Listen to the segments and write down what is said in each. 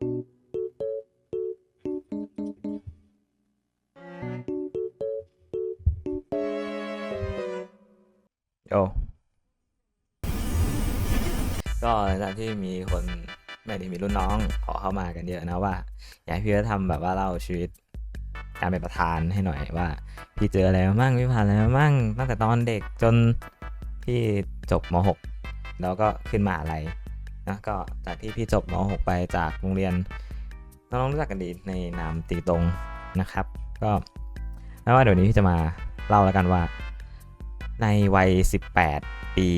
โยก็หลังจากที่มีคนไม่ได้มีรุ่นน้องขอเข้ามากันเยอะนะว่า อยากพี่ก็ทำแบบว่าเล่าชีวิตการเป็นประธานให้หน่อยว่า พี่เจออะไรมามั่งพี่ผ่านอะไรมามั่งตั้งแต่ตอนเด็กจนพี่จบม .6 แล้วก็ขึ้นมาอะไร นะก็จากที่พี่จบม .6 ไปจากโรงเรียนน้องๆรู้จักกันดีในนามตีตรงนะครับ ก็ไม่ว่าเดี๋ยวนี้พี่จะมาเล่าแล้วกันว่า ในวัย 18 ปี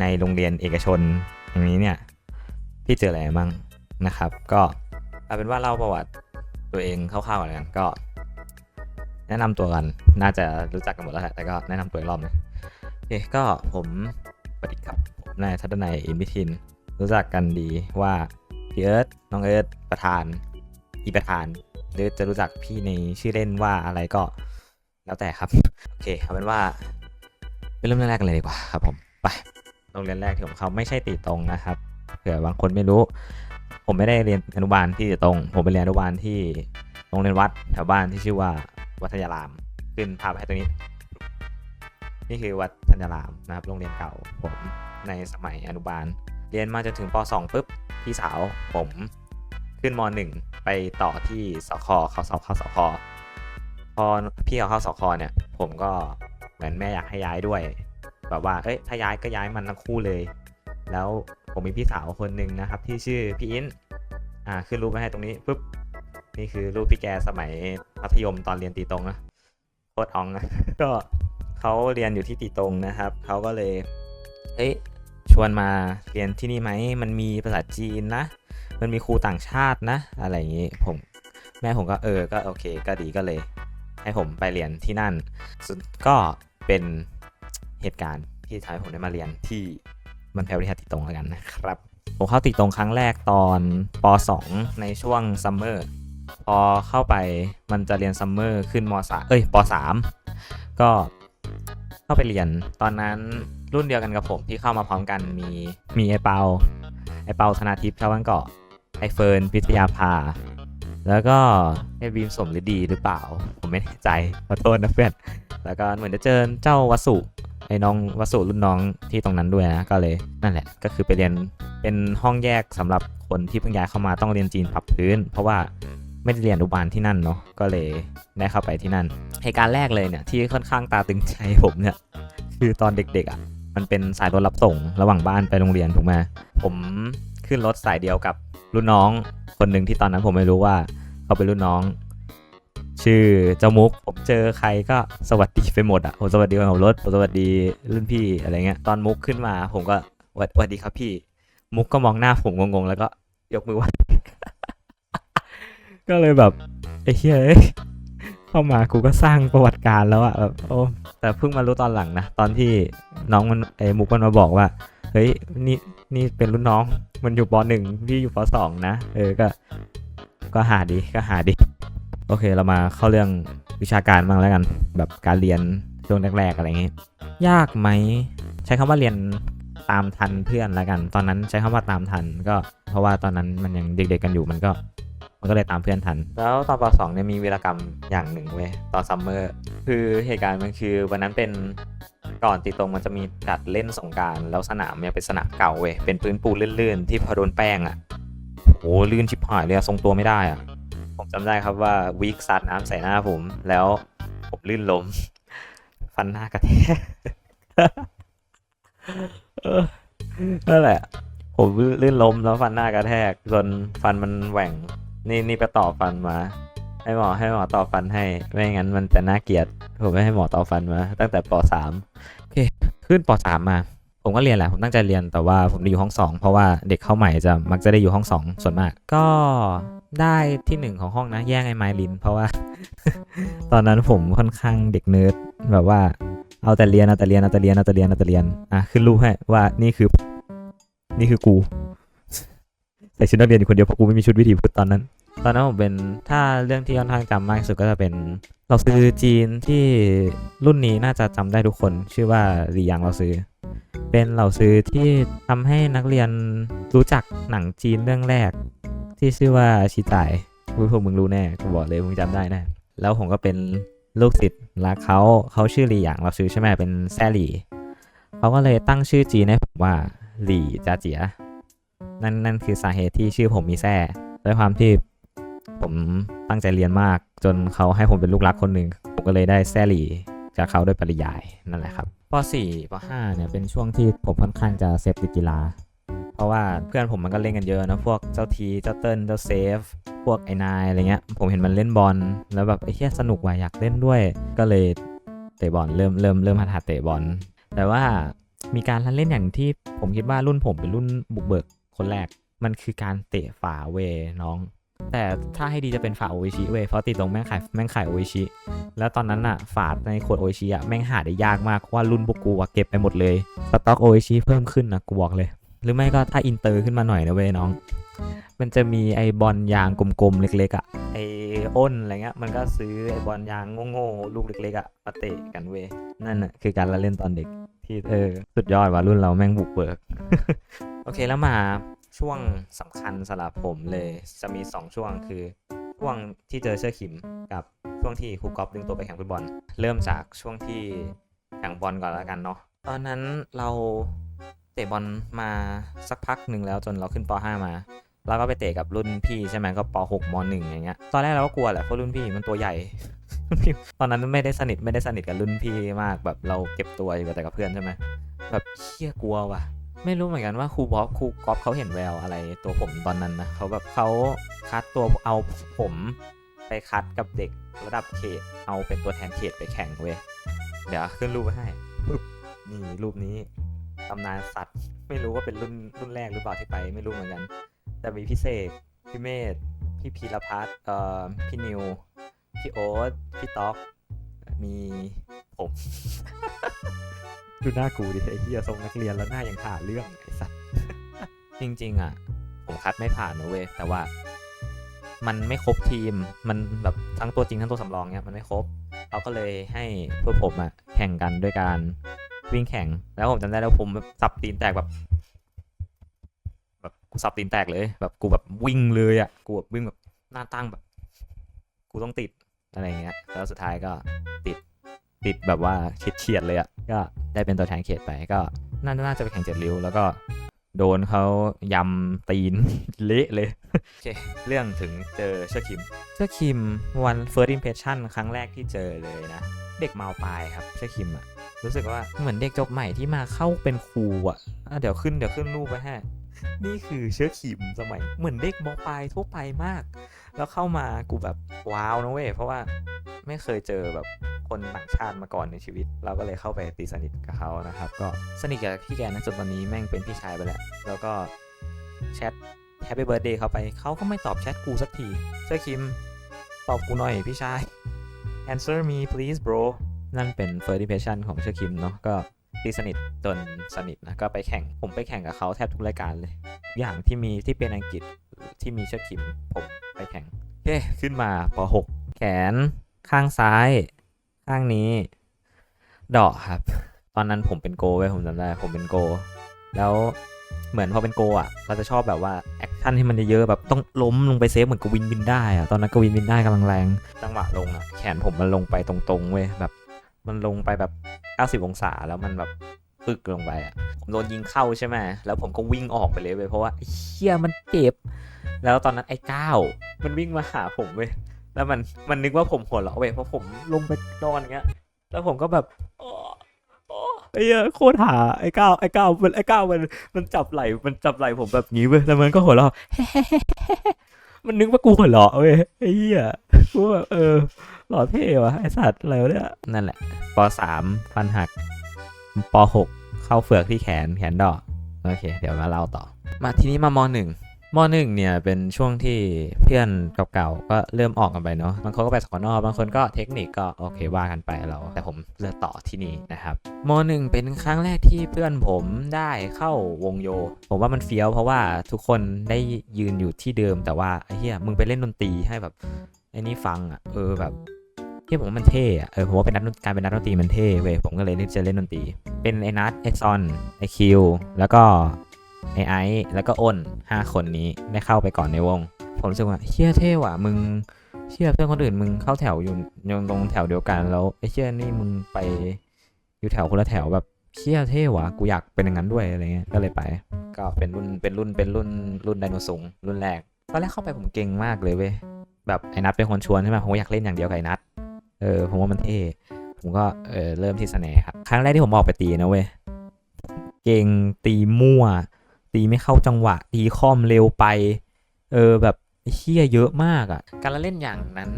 ในโรงเรียนเอกชนอย่างนี้เนี่ยพี่เจออะไรบ้างนะครับ ก็เอาเป็นว่าเล่าประวัติตัวเองคร่าวๆก่อนกันก็ แนะนำตัวกันน่าจะรู้จักกันหมดแล้วแหละแต่ก็แนะนำตัวอีกรอบหนะโอเคก็ผมปฏิครับผมนายทัศนัยอินพิทิน รู้จักกันดีว่าพี่เอิร์ธน้องเอิร์ธประธาน อีประธาน หรือจะรู้จักพี่ในชื่อเล่นว่าอะไรก็แล้วแต่ครับ โอเคเอาเป็นว่าไปเริ่มเรื่องแรกกันเลยดีกว่าครับผมไปโรงเรียนแรกที่ผมเข้าไม่ใช่ตีตรงนะครับเผื่อบางคนไม่รู้ ผมไม่ได้เรียนอนุบาลที่ตีตรง ผมไปเรียนอนุบาลที่โรงเรียนวัดแถวบ้านที่ชื่อว่าวัดธัญราม ขึ้นภาพให้ตรงนี้ นี่คือวัดธัญรามนะครับ โรงเรียนเก่าผมในสมัยอนุบาล เรียนมาจนถึงป .2 ปุ๊บพี่สาวผมขึ้นม .1 ไปต่อที่สคเขาสอบเข้าสคพอพี่เขาเข้าสคเนี่ย ผมก็เหมือนแม่อยากให้ย้ายด้วย แบบว่าเอ้ยถ้าย้ายก็ย้ายมันทั้งคู่เลย แล้วผมมีพี่สาวคนหนึ่งนะครับ ที่ชื่อพี่อินอ่าขึ้นรูปมาให้ตรงนี้ปุ๊บนี่คือรูปพี่แกสมัยมัธยมตอนเรียนตีตรงนะโคตรอองนะก็เขาเรียนอยู่ที่ตีตรงนะครับเขาก็เลยเอ้ย ชวนมาเรียนที่นี่ไหม มันมีภาษาจีนนะ มันมีครูต่างชาตินะ อะไรอย่างนี้ ผมแม่ผมก็เออ ก็โอเค ก็ดีก็เลย ให้ผมไปเรียนที่นั่น ก็เป็นเหตุการณ์ที่ทำให้ผมได้มาเรียนที่มันแพรวิทยาติตรงแล้วกันนะครับ ผมเข้าติตรงครั้งแรกตอนป .2 ในช่วงซัมเมอร์พอเข้าไปมันจะเรียนซัมเมอร์ขึ้นม .3 เอ้ยป .3 ก็ เข้าไปเรียน ตอนนั้นรุ่นเดียวกันกับผมที่เข้ามาพร้อมกันมีมีไอเปาไอเปาธนาทิพย์ชาวบ้านเกาะไอเฟิร์นพิทยาภา แล้วก็ไอบีมสมฤดีหรือเปล่า ผมไม่แน่ใจขอโทษนะเพื่อนแล้วก็เหมือนจะเจอเจ้าวสุไอ้น้องวสุรุ่นน้องที่ตรงนั้นด้วยนะก็เลยนั่นแหละ ก็คือไปเรียนเป็นห้องแยกสำหรับคนที่เพิ่งย้ายเข้ามาต้องเรียนจีนปรับพื้น เพราะว่า ไม่ได้เรียนอนุบาลที่นั่นเนาะก็เลยได้เข้าไปที่นั่นเหตุการณ์แรกเลยเนี่ยที่ค่อนข้างตาตึงใจผมเนี่ยคือตอนเด็กๆอะมันเป็นสายรถรับส่งระหว่างบ้านไปโรงเรียนถูกไหมผมขึ้นรถสายเดียวกับรุ่นน้องคนหนึ่งที่ตอนนั้นผมไม่รู้ว่าเขาเป็นรุ่นน้อง ชื่อเจ้ามุกผมเจอใครก็สวัสดีไปหมดอะผมสวัสดีคนขับรถผมสวัสดีรุ่นพี่อะไรเงี้ยตอนมุกขึ้นมาผมก็สวัสสวัสดีครับพี่ มุกก็มองหน้าผมงงๆแล้วก็ยกมือไหว้ ก็เลยแบบไอ้เฮ้ยเข้ามากูก็สร้างประวัติการแล้วอะแบบโอ้แต่เพิ่งมารู้ตอนหลังนะ ตอนที่น้องมันไอ้มุกมันมาบอกว่า เฮ้ยนี่นี่เป็นรุ่นน้องมันอยู่ปหนึ่งพี่อยู่ปสองนะ เออก็ ก็หาดีก็หาดี โอเคเรามาเข้าเรื่องวิชาการบ้างแล้วกัน แบบการเรียนช่วงแรกๆอะไรอย่างงี้ยยากไหมใช้คำว่าเรียนตามทันเพื่อนแล้วกัน ตอนนั้นใช้คำว่าตามทันก็เพราะว่าตอนนั้นมันยังเด็กๆกันอยู่มันก็ มันก็เลยตามเพื่อนทัน แล้วตอนป .2 เนี่ยมีวีรกรรมอย่างหนึ่งเว้ยตอนซัมเมอร์คือเหตุการณ์มันคือวันนั้นเป็นก่อนตีตรงมันจะมีจัดเล่นสงการแล้วสนามเนี่ยเป็นสนามเก่าเว้ยเป็นพื้นปูนลื่นๆ ที่พอโดนแป้งอะโอ้ลื่นชิบหายเลยทรงตัวไม่ได้อะผมจำได้ครับว่าวิกซัดน้ำใส่หน้าผม แล้วผมลื่นล้มฟันหน้ากระแทกนั่นแหละ ผมลื่นล้มแล้วฟันหน้ากระแทกจนฟันมันแหว่ง นี่นี่ไปต่อฟันมา ให้หมอให้หมอต่อฟันให้ ไม่งั้นมันจะน่าเกลียด ผมไม่ให้หมอต่อฟันมา ตั้งแต่ปสามโอเค ขึ้นปสามมา ผมก็เรียนแหละ ผมตั้งใจเรียน แต่ว่าผมได้อยู่ห้องสองเพราะว่าเด็กเข้าใหม่จะมักจะได้อยู่ห้องสองส่วนมาก ก็ได้ที่หนึ่งของห้องนะแย่งไอ้ไมลิน เพราะว่า ตอนนั้นผมค่อนข้างเด็กเนิร์ดแบบว่าเอาแต่เรียนเอาแต่เรียนเอาแต่เรียนเอาแต่เรียนเอาแต่เรียนอะขึ้นรูปให้ว่านี่คือ นี่คือกู ส่ชุดนักเรียนอยู่คนเดียวเพราะกูไม่มีชุดวิถีพุทธตอนนั้น ตอนนั้นผมเป็นถ้าเรื่องที่ค่อนข้างจำมากที่สุดก็จะเป็นเราซื้อจีนที่รุ่นนี้น่าจะจำได้ทุกคน ชื่อว่ารียังเราซื้อ เป็นเหล่าซื้อที่ทำให้นักเรียนรู้จักหนังจีนเรื่องแรก ที่ชื่อว่าชิตายพูพวกมึงรู้แน่กูบอกเลยมึงจำได้แน่แล้วผมก็เป็นลูกศิษย์รักเขาเขาชื่อหลีหยางเราซื้อใช่ไหมเป็นแซ่หลี่เขาก็เลยตั้งชื่อจีนให้ผมว่าหลี่จาเจีย นั่นนั่นคือสาเหตุที่ชื่อผมมีแซ่ด้วยความที่ผมตั้งใจเรียนมาก จนเขาให้ผมเป็นลูกรักคนหนึ่งผมก็เลยได้แซ่หลี่จากเขาด้วยปริยายนั่นแหละครับป .4 ป .5 เนี่ยเป็นช่วงที่ผมค่อนข้างจะเสพติดกีฬา เพราะว่าเพื่อนผมมันก็เล่นกันเยอะนะพวกเจ้าทีเจ้าเติ้ลเจ้าเซฟ พวกไอ้นายอะไรเงี้ยผมเห็นมันเล่นบอลแล้วแบบไอ้เหี้ยสนุกว่ะอยากเล่นด้วย ก็เลยเตะบอลเริ่มเริ่มเริ่มหัดหัดเตะบอล แต่ว่ามีการเล่นอย่างที่ผมคิดว่ารุ่นผมเป็นรุ่นบุกเบิก คนแรก มันคือการเตะฝาเวน้อง แต่ถ้าให้ดีจะเป็นฝาโออิชิเวยเพราะติดตรงแม่งขายแม่งขายโออิชิ แล้วตอนนั้นอะฝาในขวดโออิชิอะแม่งหาได้ยากมากเพราะว่ารุ่นพวกกูอะเก็บไปหมดเลยสต็อกโออิชิเพิ่มขึ้นนะกูบอกเลย หรือไม่ก็ถ้าอินเตอร์ขึ้นมาหน่อยนะเว้ยน้อง มันจะมีไอบอลยางกลมๆเล็กๆอะไออ้นอะไรเงี้ยมันก็ซื้อไอบอลยางโง่ๆลูกเล็กๆอะมาเตะกันเว้ยนั่นอะคือการละเล่นตอนเด็ก ที่เออสุดยอดว่ะรุ่นเราแม่งบุกเบิก โอเคแล้วมาช่วงสำคัญสำหรับผมเลยจะมี 2 ช่วงคือช่วงที่เจอเชื่อขิมกับช่วงที่ครูกอฟดึงตัวไปแข่งฟุตบอล เริ่มจากช่วงที่แข่งบอลก่อนแล้วกันเนาะตอนนั้นเราเตะบอลมาสักพักหนึ่งแล้วจนเราขึ้นป .5 มา แล้วก็ไปเตะกับรุ่นพี่ใช่ไหมก็ป .6 ม .1 อย่างเงี้ยตอนแรกเราก็กลัวแหละเพราะรุ่นพี่มันตัวใหญ่ ตอนนั้นไม่ได้สนิทไม่ได้สนิทกับรุ่นพี่มากแบบเราเก็บตัวอยู่แต่กับเพื่อนใช่ไหมแบบเชี่ยกลัวว่ะไม่รู้เหมือนกันว่าครูบอสครูกอฟเขาเห็นแววอะไรตัวผมตอนนั้นนะเขาแบบเขาคัดตัวเอาผมไปคัดกับเด็กระดับเขตเอาเป็นตัวแทนเขตไปแข่งเว้ยเดี๋ยวขึ้นรูปให้นี่รูปนี้ตำนานสัตว์ ไม่รู้ว่าเป็นรุ่นรุ่นแรกหรือเปล่าที่ไป ไม่รู้เหมือนกัน แต่มีพี่เสกพี่เมธพี่พีรพัฒน์เอ่อพี่นิว พี่โอ๊ตพี่ต๊อก มีผมดูหน้ากูดิไอ้เหี้ยทรงนักเรียนแล้วหน้ายังหาเรื่องไอ้สัสจริง ๆ อะ ผมคัดไม่ผ่านนะเว้ยแต่ว่ามันไม่ครบทีม มันแบบทั้งตัวจริงทั้งตัวสำรองเนี่ยมันไม่ครบเราก็เลยให้พวกผมอะแข่งกันด้วยการวิ่งแข่ง แล้วผมจำได้แล้วผมสับตีนแตกแบบ กูสับตีนแตกเลยแบบกูแบบวิ่งเลยอะกูแบบวิ่งแบบหน้าตั้งแบบ กูต้องติดอะไรอย่างเงี้ยแล้วสุดท้ายก็ติดติดแบบว่าเฉียดเฉียดๆเลยอะ่ะก็ได้เป็นตัวแทนเขตไปก็น่าน่าจะไปแข่งเจ็ดริ้วแล้วก็โดนเขายำตีนเละเลยโอเคเรื่องถึงเจอเชอร์คิม เชอร์คิมวัน first impression ครั้งแรกที่เจอเลยนะ เด็กมาวปลายครับ เชอร์คิมอะรู้สึกว่าเหมือนเด็กจบใหม่ที่มาเข้าเป็นครูอะอะเดี๋ยวขึ้นเดี๋ยวขึ้นรูปไปให้ นี่คือเชื้อขิมสมัยเหมือนเด็กมปลายทั่วไปมาก แล้วเข้ามากูแบบว้าวนะเว้ยเพราะว่าไม่เคยเจอแบบคนต่างชาติมาก่อนในชีวิต เราก็เลยเข้าไปตีสนิทกับเขานะครับ ก็สนิทกับพี่แกนะจนตอนนี้แม่งเป็นพี่ชายไปแล้วแล้วก็แชทแฮปปี้เบิร์ดเดย์เขาไปเขาก็ไม่ตอบแชทกูสักทีเชื่อคิมตอบกูหน่อยพี่ชาย answer me please bro นั่นเป็น first impression ของเชื่อคิมเนาะก็ ตีสนิทจนสนิทนะก็ไปแข่งผมไปแข่งกับเขาแทบทุกรายการเลย อย่างที่มีที่เป็นอังกฤษที่มีเชือกขิมผมไปแข่งโอเคขึ้นมาป .6 แขนข้างซ้าย ข้างนี้เดาะครับ ตอนนั้นผมเป็นโกไว้ยผมจำได้ ผมเป็นโก แล้วเหมือนพอเป็นโกอะเราจะชอบแบบว่าแอคชั่นที่มันเยอะๆแบบต้องล้มลงไปเซฟเหมือนกวินบินได้อะตอนนั้นกวินบินได้กำลังแรงจังหวะลงอะแขนผมมันลงไปตรงๆเว้ยแบบ มันลงไปแบบ 90 องศาแล้วมันแบบปึกลงไปอะผมโดนยิงเข้าใช่ไหมแล้วผมก็วิ่งออกไปเลยเว้ยเพราะว่าเฮียมันเจ็บ แล้วตอนนั้นไอ้ก้าวมันวิ่งมาหาผมเว้ยแล้วมันมันนึกว่าผมหัวเราะเว้ยเพราะผมลงไปนอนอย่างเงี้ย แล้วผมก็แบบโอ้โอ้ไอ้เหี้ยโคตรหาไอ้ก้าวไอ้ก้าวมันไอ้ก้าวมันมันจับไหล่มันจับไหล่ผมแบบนี้เว้ยแล้วมันก็หัวเราะมันนึกว่ากูหัวเราะเว้ยไอ้เหี้ยกูแบบเออ หล่อเท่วะไอสัตว์อะไรวะเนี่ยนั่นแหละปสามฟันหักป .6 เข้าเฟือกที่แขนแขนดอกโอเค เดี๋ยวมาเล่าต่อ มาทีนี้มาม .1 ม .1 เนี่ยเป็นช่วงที่เพื่อนเก่าๆก็เริ่มออกกันไปเนาะบางคนก็ไปสกอนอบางคนก็เทคนิคก็โอเคว่ากันไปเราแต่ผมเลือกต่อที่นี่นะครับม .1 เป็นครั้งแรกที่เพื่อนผมได้เข้าวงโย ผมว่ามันเฟี้ยวเพราะว่าทุกคนได้ยืนอยู่ที่เดิมแต่ว่าไอ้เหี้ยมึงไปเล่นดนตรีให้แบบไอ้นี่ฟังอะเออแบบ ที่ผมว่ามันเท่อะเออผมว่าเป็นนักดการเป็นนักดนตรีมันเท่เว้ยผมก็เลยเลือกจะเล่นดนตรี เป็นไอ้นัทไอซอนไอคิวแล้วก็ไอไอแล้วก็อ้นห้าคนนี้ได้เข้าไปก่อนในวง ผมรู้สึกว่าเชี่ยเท่ว่ะมึงเชี่ยเพื่อนคนอื่นมึงเข้าแถวอยู่ยู่ตรงแถวเดียวกันแล้วไอเชี่ยนี่มึงไปอยู่แถวคนละแถวแบบเชี่ยเท่ว่ะกูอยากเป็นอย่างนั้นด้วยอะไรเงี้ยก็เลยไป ก็เป็นรุ่นเป็นรุ่นเป็นรุ่นรุ่นไดโนเสาร์รุ่นแรกตอนแรกเข้าไปผมเก่งมากเลยเว้ยแบบไอ้นัทเป็นคนชวนใช่ไหมผมอยากเล่นอย่างเดียวกับไอ้นัท เออผมว่ามันเท่ผมก็เออเริ่มที่สแนร์ครับครั้งแรกที่ผมออกไปตีนะเว้ยเก่งตีมั่ว ตีไม่เข้าจังหวะ ตีคอมเร็วไป เออแบบเฮี้ยเยอะมากอะ่ะ การเล่นอย่างนั้น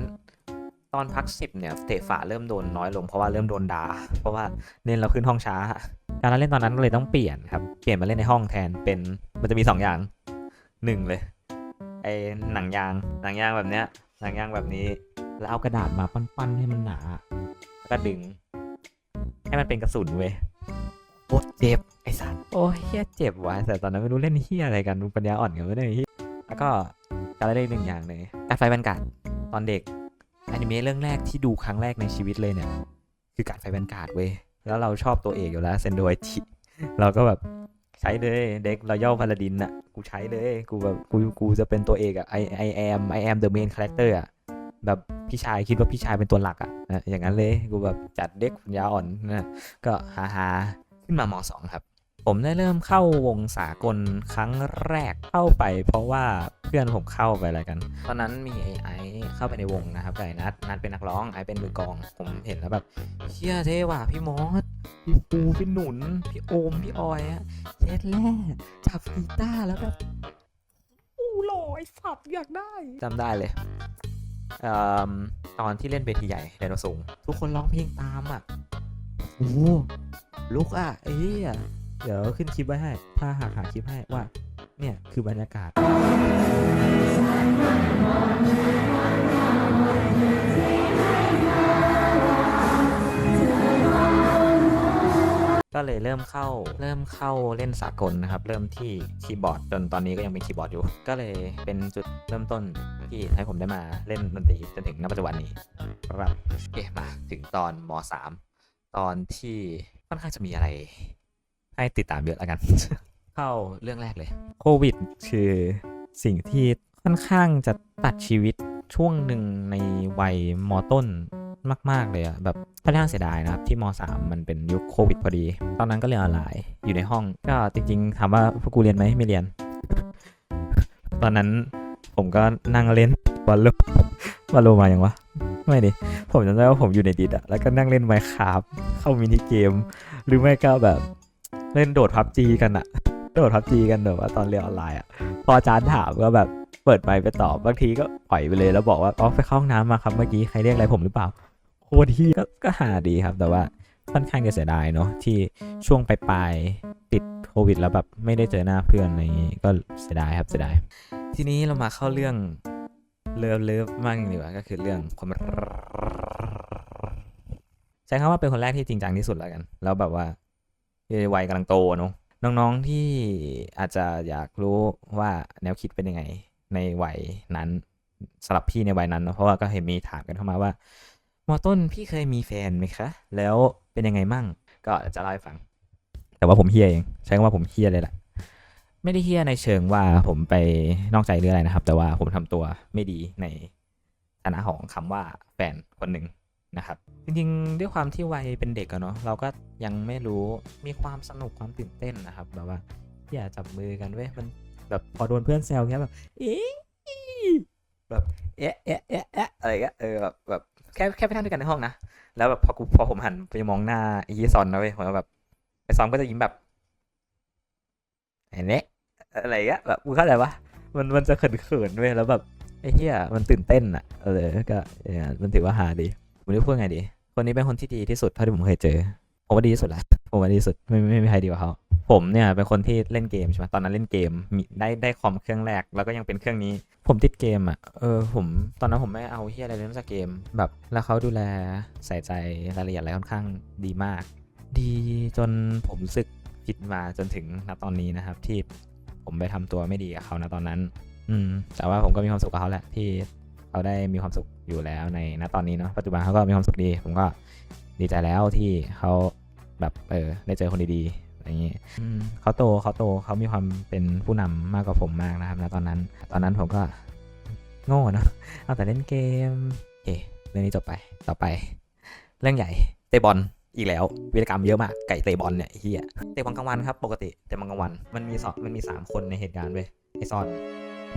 ตอนพักสิบเนี่ยเตะฝาเริ่มโดนน้อยลงเพราะว่าเริ่มโดนด่าเพราะว่าเน้นเราขึ้นห้องช้า การเล่นตอนนั้นเลยต้องเปลี่ยนครับเปลี่ยนมาเล่นในห้องแทนเป็นมันจะมีสองอย่างหนึ่งเลยไอ้หนังยางหนังยางแบบเนี้ยหนังยางแบบนี้ แล้วเอากระดาษมาปั้นๆให้มันหนา แล้วก็ดึง ให้มันเป็นกระสุนเว้ยโคตรเจ็บไอ้สัสโอ้ยเฮียเจ็บว่ะแต่ตอนนั้นไม่รู้เล่นเฮียอะไรกันปัญญาอ่อนกันไม่ได้เฮียแล้วก็การละเล่นหนึ่งอย่างเลยการไฟบรรกาศตอนเด็กอนิเมะเรื่องแรกที่ดูครั้งแรกในชีวิตเลยเนี่ย คือการไฟบรรกาศเว้ยแล้วเราชอบตัวเอกอยู่แล้วเซนโดไอจิเราก็แบบใช้เลยเด็กเราย่อพาลาดินอะกูใช้เลย กูแบบกูกูจะเป็นตัวเอกอะไอไอแอมไอแอมเดอะเมนคาแรคเตอร์อะ แบบพี่ชายคิดว่าพี่ชายเป็นตัวหลักอะ่ะอย่างนั้นเลยกูแบบจัดเด็กปัญญาอ่อนนะก็ฮาฮาๆขึ้นมามสองครับ ผมได้เริ่มเข้าวงสากลครั้งแรกเข้าไป เพราะว่าเพื่อนผมเข้าไปอะไรกัน ตอนนั้นมีไอไอเข้าไปในวงนะครับไอ้นัดนัดเป็นนักร้องไอเป็นมือกอง ผมเห็นแล้วแบบเชี่ยเท่ว่ะพี่มอสพี่ปูพี่หนุน พี่โอม พี่ออยอะเช็ดแร่จับกีตาร์แล้วแบบอู้หล่อไอ้สัตว์อยากได้จำได้เลย ตอนที่เล่นเวทีใหญ่ไดโนสูงทุกคนร้องเพลงตามอะโอ้ลุกอะเอ้ยเดี๋ยวขึ้นคลิปไว้ให้ ถ้าหากหาคลิปให้ว่า เนี่ยคือบรรยากาศ เลยเริ่มเข้าเริ่มเข้าเล่นสากลนะครับ เริ่มที่คีย์บอร์ดจนตอนนี้ก็ยังเป็นคีย์บอร์ดอยู่ ก็เลยเป็นจุดเริ่มต้นที่ให้ผมได้มาเล่นดนตรีจนถึงณปัจจุบันนี้ครับโอเคมาถึงตอนม .3 ตอนที่ค่อนข้างจะมีอะไร ให้ติดตามเยอะแล้วกัน เข้าเรื่องแรกเลยโควิดคือสิ่งที่ค่อนข้างจะตัดชีวิตช่วงหนึ่งในวัยมต้น มากๆเลยอะแบบค่อนข้างเสียดายนะครับ ที่ม 3 มันเป็นยุคโควิดพอดี ตอนนั้นก็เรียนออนไลน์อยู่ในห้อง ก็จริงๆถามว่าพวกกูเรียนไหมไม่เรียน ตอนนั้นผมก็นั่งเล่นบอลลูนบอลลูนมาอย่างวะไม่ดิผมจำได้ว่าผมอยู่ในดิสอะแล้วก็นั่งเล่นไมค์คราฟเข้ามินิเกม หรือไม่ก็แบบเล่นโดดพับจีกันอะโดดพับจีกันแบบว่าตอนเรียนออนไลน์อะพออาจารย์ถามก็แบบเปิดไมค์ไปตอบบางทีก็ปล่อยไปเลยแล้วบอกว่าอ๋อไปเข้าห้องน้ำมาครับเมื่อกี้ใครเรียกอะไรผมหรือเปล่า คตรที่ก็ก็หาดีครับ แต่ว่าค่อนข้างจะเสียดายเนาะที่ช่วงปลายๆติดโควิด แล้วแบบไม่ได้เจอหน้าเพื่อนอะไรอย่างงี้ก็เสียดายครับเสียดายทีนี้เรามาเข้าเรื่องเลิฟเลิฟมั่งดีกว่าก็คือเรื่องความใช้คำว่าเป็นคนแรกที่จริงจังที่สุดแล้วกัน แล้วแบบว่าวัยกำลังโตเนาะน้องๆที่อาจจะอยากรู้ว่าแนวคิดเป็นยังไงในวัยนั้นสำหรับพี่ในวัยนั้นเนอะเพราะว่าก็เห็นมีถามกันเข้ามาว่า มอต้นพี่เคยมีแฟนไหมคะ แล้วเป็นยังไงมั่ง ก็จะเล่าให้ฟัง แต่ว่าผมเฮียเอง ใช้คำว่าผมเฮียเลยแหละ ไม่ได้เฮียในเชิงว่าผมไปนอกใจหรืออะไรนะครับ แต่ว่าผมทำตัวไม่ดีในฐานะของคำว่าแฟนคนหนึ่งนะครับ จริงๆ ด้วยความที่วัยเป็นเด็กอะเนาะ เราก็ยังไม่รู้ มีความสนุกความตื่นเต้นนะครับ แบบว่าอย่าจับมือกันเว้ย มันแบบพอโดนเพื่อนแซวแค่แบบเอ๊ะแบบเอ๊ะเอ๊ะเอ๊ะเอ๊ะอะไรเงี้ย เออแบบแบบ แค่แค่ไปนั่งด้วยกันในห้องนะ แล้วแบบพอกูพอผมหันไปมองหน้าไอ้ยี่ซอนนะเว้ยผมแบบไอ้ซอนก็จะยิ้มแบบไอ้เนี้ยอะไรเงี้ยแบบมึงเข้าใจปะมันมันจะเขินๆเว้ยแล้วแบบไอ้เหี้ยมันตื่นเต้นอะเออก็เออมันถือว่าหาดีผมจะพูดไงดี คนนี้เป็นคนที่ดีที่สุดเท่าที่ผมเคยเจอผมว่าดีที่สุดละผมว่าดีที่สุดไม่ไม่ไม่มีใครดีกว่าเขา ผมเนี่ยเป็นคนที่เล่นเกมใช่ไหมตอนนั้นเล่นเกมมีได้ได้คอมเครื่องแรก แล้วก็ยังเป็นเครื่องนี้ ผมติดเกมอะเออผมตอนนั้นผมไม่เอาเฮียอะไรเลยนอกจากเกมแบบ แล้วเขาดูแลใส่ใจรายละเอียดอะไรค่อนข้างดีมาก ดีจนผมรู้สึกผิดมาจนถึงณตอนนี้นะครับ ที่ผมไปทำตัวไม่ดีกับเขาณตอนนั้น อืมแต่ว่าผมก็มีความสุขกับเขาแหละที่เขาได้มีความสุขอยู่แล้วในณตอนนี้เนาะปัจจุบันเขาก็มีความสุขดี ผมก็ดีใจแล้วที่เขาแบบเออได้เจอคนดีๆ อะไรอย่างนี้อืมเขาโตเขาโตเขามีความเป็นผู้นำมากกว่าผมมากนะครับณตอนนั้น ตอนนั้นผมก็โง่เนอะเอาแต่เล่นเกมโอเคเรื่องนี้จบไปต่อไป เรื่องใหญ่เตะบอลอีกแล้ววีรกรรมเยอะมากไก่เตะบอลเนี่ยไอ้เฮียเตะบอลกลางวันครับปกติเตะบอลกลางวันมันมีสองมันมีสามคนในเหตุการณ์เว้ยไอซอน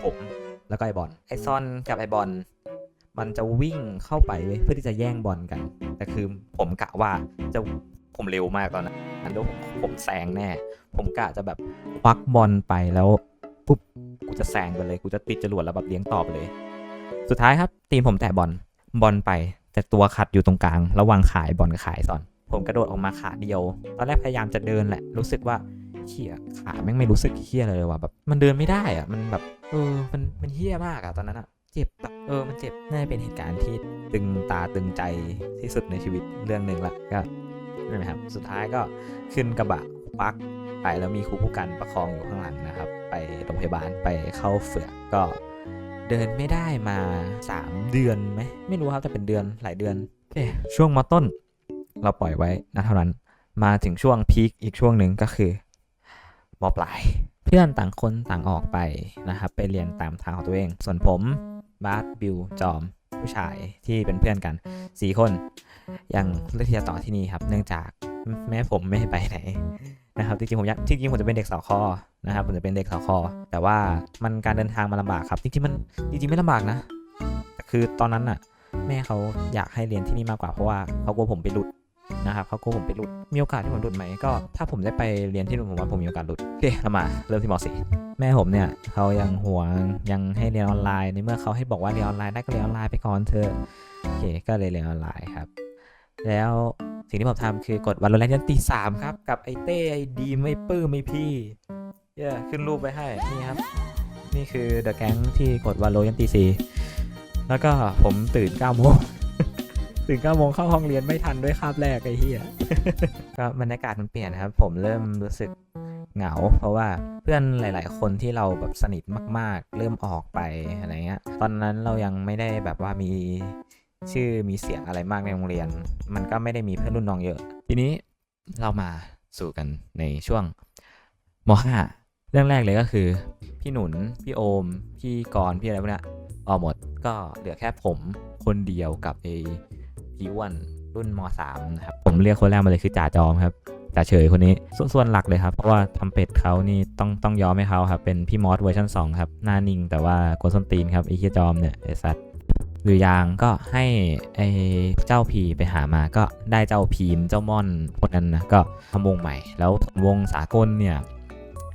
ผมแล้วก็ไอบอลไอซอนกับไอบอลมันจะวิ่งเข้าไปเว้ยเพื่อที่จะแย่งบอลกัน แต่คือผมกะว่าจะผมเร็วมากตอนนั้น แล้วผมผมแซงแน่ ผมกะจะแบบควักบอลไปแล้วปุ๊บกูจะแซงไปเลยกูจะติดจรวดแล้วแบบเลี้ยงต่อไปเลย สุดท้ายครับ ทีมผมแตะบอลบอลไป แต่ตัวขัดอยู่ตรงกลาง ระหว่างขายบอลกับขายซอน ผมกระโดดออกมาขาเดียว ตอนแรกพยายามจะเดินแหละ รู้สึกว่าเฮียขาแม่งไม่รู้สึกเฮียเลยว่ะแบบ มันเดินไม่ได้อะมันแบบ เออ มันมันเฮียมากอะตอนนั้นอะเจ็บแบบเออมันเจ็บน่าจะเป็นเหตุการณ์ที่ตึงตาตึงใจที่สุดในชีวิตเรื่องหนึ่งละก็ นั่นแหละครับ สุดท้ายก็ขึ้นกระบะปักไปแล้วมีครูผู้กันประคองอยู่ข้างหลังนะครับ ไปโรงพยาบาลไปเข้าเฝือกก็เดินไม่ได้มา 3 เดือนไหมไม่รู้ครับแต่เป็นเดือนหลายเดือนโอช่วงมต้น เราปล่อยไว้นะเท่านั้นมาถึงช่วงพีคอีกช่วงหนึ่งก็คือมปลาย เพื่อนต่างคนต่างออกไปนะครับ ไปเรียนตามทางของตัวเอง ส่วนผมบาสบิวจอมผู้ชายที่เป็นเพื่อนกัน 4 คน ยังเลือกที่จะต่อที่นี่ครับ เนื่องจากแม่ผมไม่ให้ไปไหนนะครับจริงๆผมอยากจริงๆผมจะเป็นเด็กสาวคอนะครับผมจะเป็นเด็กสาวคอ แต่ว่ามันการเดินทางมันลำบากครับจริงๆมันจริงๆไม่ลำบากนะแต่คือตอนนั้นน่ะ แม่เขาอยากให้เรียนที่นี่มากกว่าเพราะว่าเขากลัวผมไปหลุดนะครับเขากลัวผมไปหลุดมีโอกาสที่ผมหลุดไหมก็ ถ้าผมได้ไปเรียนที่นู่นผมว่าผมมีโอกาสหลุดโอเคเรามาเริ่มที่ม .4 แม่ผมเนี่ยเขายังห่วงยังให้เรียนออนไลน์ในเมื่อเขาให้บอกว่าเรียนออนไลน์ได้ก็เรียนออนไลน์ไปก่อนเถอะโอเคก็เลยเรียนออนไลน์ครับ แล้วสิ่งที่ผมทำคือกดวันลแรกยันตีสามครับ กับไอเต้ไอดีไมไอปื้มไอพี่เย้ขึ้นรูปไปให้นี่ครับ นี่คือเดอะแก๊งที่กดวันโลยันตีสี่แล้วก็ผมตื่น9ก้าโมงตื่น9ก้าโมงเข้าห้องเรียนไม่ทันด้วยคาบแรกไอ้เหี้ยก็บรรยากาศมันเปลี่ยนครับ ผมเริ่มรู้สึกเหงา เพราะว่าเพื่อนหลาย ๆ คนที่เราแบบสนิทมาก ๆ เริ่มออกไปอะไรเงี้ย ตอนนั้นเรายังไม่ได้แบบว่ามี ชื่อมีเสียงอะไรมากในโรงเรียน มันก็ไม่ได้มีเพื่อนรุ่นน้องเยอะ ทีนี้เรามาสู่กันในช่วงม .5 เรื่องแรกเลยก็คือ พี่หนุน พี่โอม พี่กรพี่อะไรพวกนี้ออกหมดก็เหลือแค่ผมคนเดียวกับไอ้พี่อ้วนรุ่นม .3 นะครับ ผมเรียกคนแรกมาเลยคือจ่าจอมครับจ่าเฉยคนนี้สส่วนหลักเลยครับ เพราะว่าทำเป็ดเขานี่ต้องต้องยอมให้เขาครับ เป็นพี่มอสเวอร์ชัน2ครับ หน้านิ่งแต่ว่ากวนส้นตีนครับไอ้เฮียจอมเนี่ยไอ้สัตว์ หรือยางก็ให้ไอเจ้าพีไปหามาก็ได้เจ้าพีมเจ้าม่อนพวกนั้นนะก็ทำวงใหม่ แล้ววงสากลเนี่ย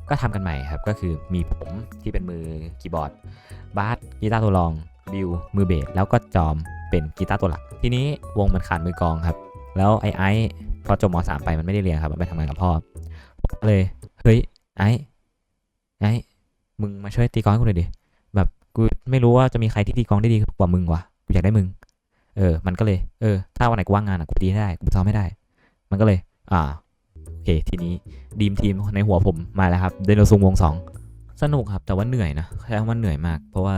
ก็ทำกันใหม่ครับก็คือมีผมที่เป็นมือคีย์บอร์ดบาสกีตาร์ตัวรองบิวมือเบสแล้วก็จอมเป็นกีตาร์ตัวหลัก ทีนี้วงมันขาดมือกองครับ แล้วไอ้ไอ้พอจบมสามไปมันไม่ได้เรียนครับมันไปทำงานกับพ่อเลยเฮ้ยไอ้ไอ้มึงมาช่วยตีกองให้กูหน่อยดิ กูไม่รู้ว่าจะมีใครที่ตีกองได้ดีกว่ามึงวะกูอยากได้มึง เออ มันก็เลย เออ ถ้าวันไหนกูว่างงานอะกูตีให้ได้ กูซ้อมไม่ได้ มันก็เลย อ่า โอเค ทีนี้ดีมทีมในหัวผมมาแล้วครับ เดนโนซุงวงสอง สนุกครับ แต่ว่าเหนื่อยนะแค่ว่าเหนื่อยมาก เพราะว่า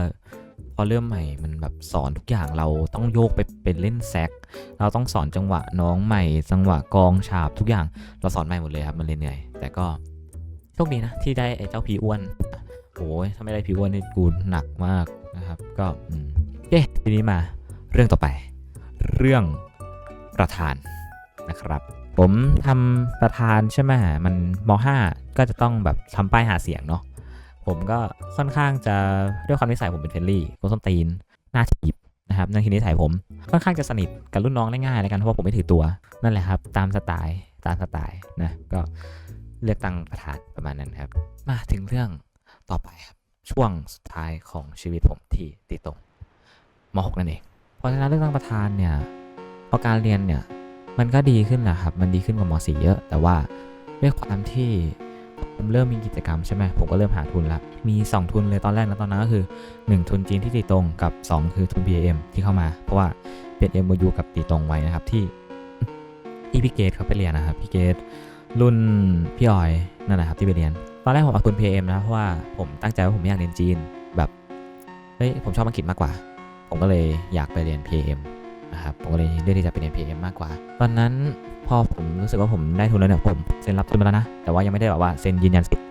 พอเริ่มใหม่มันแบบสอนทุกอย่างเราต้องโยกไปเป็นเล่นแซก เราต้องสอนจังหวะน้องใหม่ จังหวะกองฉาบทุกอย่าง เราสอนใหม่หมดเลยครับ มันเลยเหนื่อย แต่ก็โชคดีนะที่ได้ไอ้เจ้าพีอ้วน โอ้ยถ้าไม่ได้พีอ้วนนี่กูหนักมากนะครับ ก็อืมเย้ทีนี้มาเรื่องต่อไป เรื่องประธานนะครับ ผมทำประธานใช่ไหมมันม .5 ก็จะต้องแบบทำป้ายหาเสียงเนาะผมก็ค่อนข้างจะด้วยความนิสัยผมเป็นเฟรนลี่ก็ส้นตีนหน้าถีบนะครับนั่นคือนิสัยผมค่อนข้างจะสนิทกับรุ่นน้องได้ง่ายแล้วกันเพราะว่าผมไม่ถือตัวนั่นแหละครับ ตามสไตล์ตามสไตล์นะก็เลือกตั้งประธานประมาณนั้นครับ มาถึงเรื่อง ต่อไปครับช่วงสุดท้ายของชีวิตผมที่ติดตรงม .6 นั่นเองพอชนะเลือกตั้งประธานเนี่ยพอการเรียนเนี่ยมันก็ดีขึ้นแหละครับ มันดีขึ้นกว่าม .4 เยอะ แต่ว่าด้วยความที่ผมเริ่มมีกิจกรรมใช่ไหมผมก็เริ่มหาทุนละมี 2 ทุนเลยตอนแรกนะตอนนั้นก็คือ 1 ทุนจีนที่ตีตรงกับ 2 คือทุน BAM ที่เข้ามา เพราะว่าเป็น MOU กับตีตรงไว้นะครับที่ที่พี่เกตเขาไปเรียนนะครับพี่เกตรุ่นพี่ออยนั่นแหละครับที่ไปเรียน ตอนแรกผมเอาทุน PM นะเพราะว่าผมตั้งใจว่าผมไม่อยากเรียนจีนแบบเฮ้ยผมชอบอังกฤษมากกว่า ผมก็เลยอยากไปเรียน PM นะครับผมก็เลยเลือกที่จะไปเรียน PM มากกว่า ตอนนั้นพอผมรู้สึกว่าผมได้ทุนแล้วเนี่ยผมเซ็นรับทุนมาแล้วนะ แต่ว่ายังไม่ได้แบบว่าเซ็นยืนยันสิทธิ์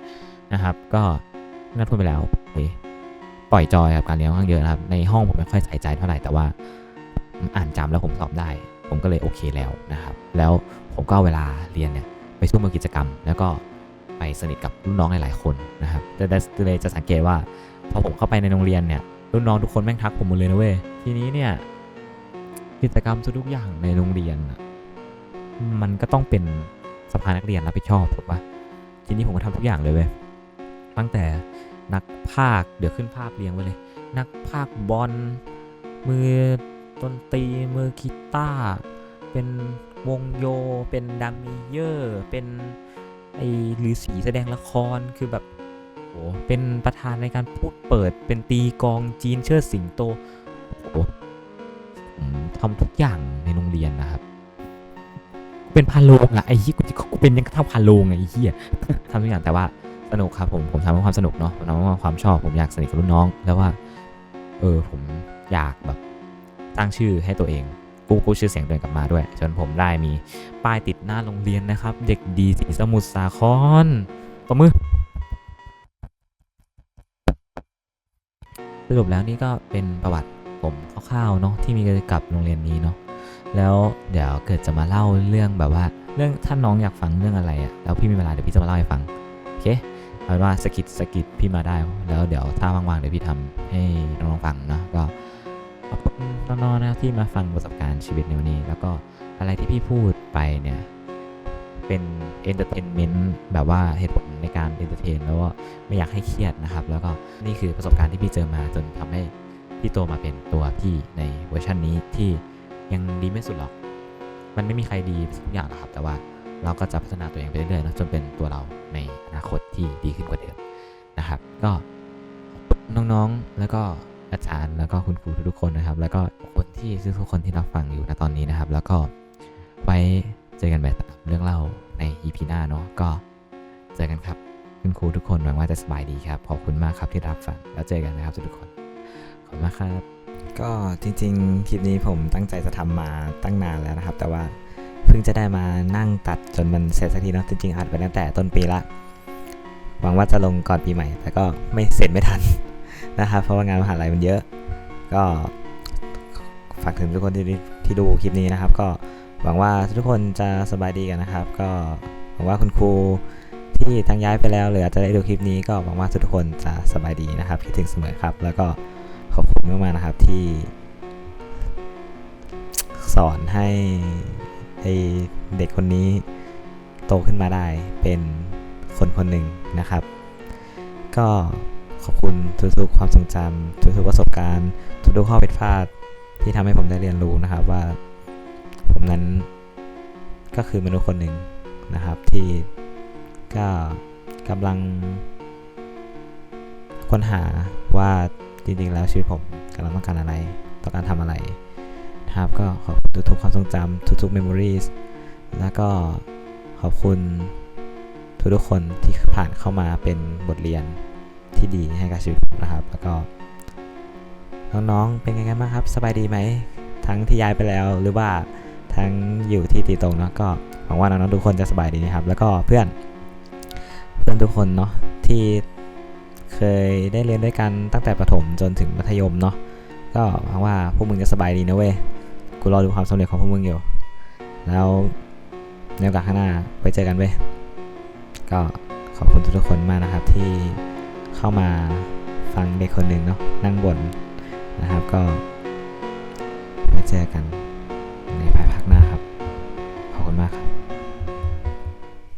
นะครับ ก็นัดทุนไปแล้วปไปปล่อยจอยกับการเรียนค่อนข้างเยอะนะครับ ในห้องผมไม่ค่อยใส่ใจเท่าไหร่แต่ว่าอ่านจำแล้วผมสอบได้ ผมก็เลยโอเคแล้วนะครับ แล้วผมก็เอาเวลาเรียนเนี่ยไปช่วยมือกิจกรรม แล้วก็ ไปสนิทกับรุ่นน้องหลายๆคนนะครับจะได้เลยจะสังเกตว่าพอผมเข้าไปในโรงเรียนเนี่ยรุ่นน้องทุกคนแม่งทักผมหมดเลยนะเว้ยทีนี้เนี่ยกิจกรรมทุกอย่างในโรงเรียน มันก็ต้องเป็นสภานักเรียนรับผิดชอบถูกปะทีนี้ผมก็ทำทุกอย่างเลยเว้ยตั้งแต่นักภาคเดี๋ยวขึ้นภาพเรียงไว้เลย นักภาคบอลมือดนตรีมือกีตาร์เป็นวงโย เป็นดัมมีเยอร์ เป็น ไอ้ฤาษีแสดงละครคือแบบโอ้โหเป็นประธานในการพูดเปิดเป็นตีกองจีนเชิดสิงโตโอ้โหทำทุกอย่างในโรงเรียนนะครับ เป็นพาโลงอะไอ้ยี่กูกูเป็นยังกระทั่งพาโลงไอ้เหี้ยทำทุกอย่างแต่ว่าสนุกครับผมผมทำเพื่อความสนุกเนาะผมทำเพื่อความชอบผมอยากสนิทกับรุ่นน้อง แล้วว่า เออผมอยากแบบตั้งชื่อให้ตัวเอง กู้กู้ชื่อเสียงตัวเองกลับมาด้วย จนผมได้มีป้ายติดหน้าโรงเรียนนะครับ เด็กดีสีสมุทรสาครตบมือสรุปแล้วนี่ก็เป็นประวัติผมคร่าวๆเนาะที่มีเกี่ยวกับโรงเรียนนี้เนาะแล้วเดี๋ยวเกิดจะมาเล่าเรื่องแบบว่า เรื่องถ้านน้องอยากฟังเรื่องอะไรอะ่ะแล้วพี่มีเวลาเดี๋ยวพี่จะมาเล่าให้ฟังโอเคเอาเป็นว่าสกิดสกิดพี่มาได้ แล้วเดี๋ยวถ้าว่างๆเดี๋ยวพี่ทำให้น้องๆฟังเนาะก็ ขอบคุณน้องๆนะที่มาฟังประสบการณ์ชีวิตในวันนี้ แล้วก็อะไรที่พี่พูดไปเนี่ย เป็นเอนเตอร์เทนเมนต์แบบว่าเหตุผลในการเอนเตอร์เทนแล้วก็ไม่อยากให้เครียดนะครับ แล้วก็นี่คือประสบการณ์ที่พี่เจอมาจนทำให้พี่โตมาเป็นตัวพี่ในเวอร์ชันนี้ที่ยังดีไม่สุดหรอก มันไม่มีใครดีทุกอย่างหรอกครับ แต่ว่าเราก็จะพัฒนาตัวเองไปเรื่อยๆนะจนเป็นตัวเราในอนาคตที่ดีขึ้นกว่าเดิมนะครับ ก็น้องๆแล้วก็ อาจารย์แล้วก็คุณครูทุกๆคนนะครับ แล้วก็คนที่ทุกคนที่รับฟังอยู่ณตอนนี้นะครับ แล้วก็ไว้เจอกันแบบเรื่องเล่าใน EP หน้าเนาะก็เจอกันครับ คุณครูทุกคนหวังว่าจะสบายดีครับขอบคุณมากครับที่รับฟังแล้วเจอกันนะครับทุกคนขอบคุณมากครับ ก็จริงๆคลิปนี้ผมตั้งใจจะทำมาตั้งนานแล้วนะครับ แต่ว่าเพิ่งจะได้มานั่งตัดจนมันเสร็จสักทีเนาะจริงๆอัดไปตั้งแต่ต้นปีละหวังว่าจะลงก่อนปีใหม่ แต่ก็ไม่เสร็จไม่ทัน นะครับเพราะว่างานมหาลัยมันเยอะ ก็ฝากถึงทุกคนที่ที่ดูคลิปนี้นะครับ ก็หวังว่าทุกคนจะสบายดีกันนะครับ ก็หวังว่าคุณครูที่ทางย้ายไปแล้วหรืออาจจะได้ดูคลิปนี้ก็หวังว่าทุกคนจะสบายดีนะครับคิดถึงเสมอครับ แล้วก็ขอบคุณมากๆนะครับที่ สอนให้ไอเด็กคนนี้โตขึ้นมาได้เป็นคนคนหนึ่งนะครับ ก็ ขอบคุณทุกๆความทรงจำทุกๆประสบการณ์ ทุกๆข้อผิดพลาดที่ทำให้ผมได้เรียนรู้นะครับว่า ผมนั้นก็คือมนุษย์คนหนึ่งนะครับ ที่ก็กำลังค้นหาว่าจริงๆแล้วชีวิตผมกำลังต้องการอะไร ต้องการทำอะไรนะครับ ก็ขอบคุณทุกๆความทรงจำทุกๆ memories แล้วก็ขอบคุณทุกๆคนที่ผ่านเข้ามาเป็นบทเรียน ที่ดีให้กับชีวิตนะครับ แล้วก็ น้องๆเป็นไงกันบ้างครับ สบายดีไหม ทั้งที่ย้ายไปแล้วหรือว่าทั้งอยู่ที่ตีตรงเนาะก็หวังว่าน้องๆทุกคนจะสบายดีนะครับ แล้วก็เพื่อน เพื่อนทุกคนเนาะที่เคยได้เรียนด้วยกันตั้งแต่ประถมจนถึงมัธยมเนาะก็หวังว่าพวกมึงจะสบายดีนะเว้ยกูรอดูความสำเร็จของพวกมึงอยู่ แล้วในโอกาสข้างหน้าไปเจอกันเว้ยก็ขอบคุณทุกๆคนมากนะครับที่ เข้ามาฟังเด็กคนหนึ่งเนาะนั่งบนนะครับก็ไว้เจอกันในภายภาคหน้าครับ ขอบคุณมากครับ